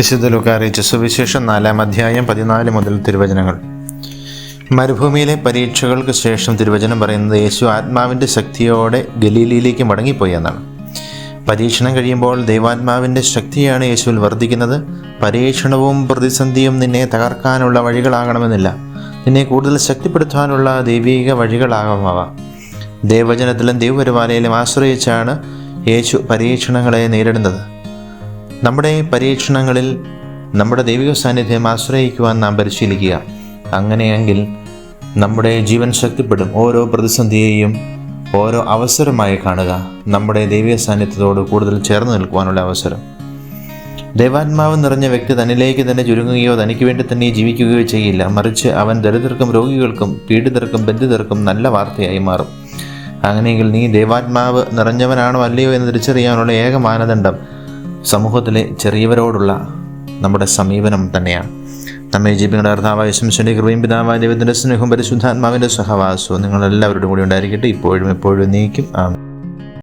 വിശുദ്ധ ലുക്കാറിയിച്ച സുവിശേഷം നാലാം അധ്യായം പതിനാല് മുതൽ തിരുവചനങ്ങൾ. മരുഭൂമിയിലെ പരീക്ഷകൾക്ക് ശേഷം തിരുവചനം പറയുന്നത് യേശു ആത്മാവിന്റെ ശക്തിയോടെ ഗലീലിയിലേക്ക് മടങ്ങിപ്പോയി എന്നാണ്. പരീക്ഷണം കഴിയുമ്പോൾ ദൈവാത്മാവിന്റെ ശക്തിയാണ് യേശുവിൽ വർദ്ധിക്കുന്നത്. പരീക്ഷണവും പ്രതിസന്ധിയും നിന്നെ തകർക്കാനുള്ള വഴികളാകണമെന്നില്ല. നിന്നെ കൂടുതൽ ശക്തിപ്പെടുത്താനുള്ള ദൈവിക വഴികളാകാം ദേവചനത്തിലും ദൈവപരിപാലയിലും ആശ്രയിച്ചാണ് യേശു പരീക്ഷണങ്ങളെ നേരിടുന്നത്. നമ്മുടെ പരീക്ഷണങ്ങളിൽ നമ്മുടെ ദൈവിക സാന്നിധ്യം ആശ്രയിക്കുവാൻ നാം പരിശീലിക്കുക. അങ്ങനെയെങ്കിൽ നമ്മുടെ ജീവൻ ശക്തിപ്പെടും. ഓരോ പ്രതിസന്ധിയെയും ഓരോ അവസരമായി കാണുക. നമ്മുടെ ദൈവിക സാന്നിധ്യത്തോട് കൂടുതൽ ചേർന്ന് നിൽക്കുവാനുള്ള അവസരം. ദൈവാത്മാവ് നിറഞ്ഞ വ്യക്തി തന്നിലേക്ക് തന്നെ ചുരുങ്ങുകയോ തനിക്ക് വേണ്ടി തന്നെ ജീവിക്കുകയോ ചെയ്യില്ല. മറിച്ച് അവൻ ദരിദ്രർക്കും രോഗികൾക്കും പീഡിതർക്കും ബന്ധിതർക്കും നല്ല വാർത്തയായി മാറും. അങ്ങനെയെങ്കിൽ നീ ദൈവാത്മാവ് നിറഞ്ഞവനാണോ അല്ലയോ എന്ന് തിരിച്ചറിയാനുള്ള ഏക മാനദണ്ഡം സമൂഹത്തിലെ ചെറിയവരോടുള്ള നമ്മുടെ സമീപനം തന്നെയാണ്. നമ്മെ ജീവിക്കുന്ന അർത്ഥാവായ ശംശന്റെ കൃപയും പിതാവായ ദൈവത്തിന്റെ സ്നേഹവും പരിശുദ്ധാത്മാവിന്റെ സഹവാസവും നിങ്ങളെല്ലാവരുടെ കൂടി ഉണ്ടായിരിക്കട്ടെ. ഇപ്പോഴും എപ്പോഴും നീക്കും. ആമേൻ.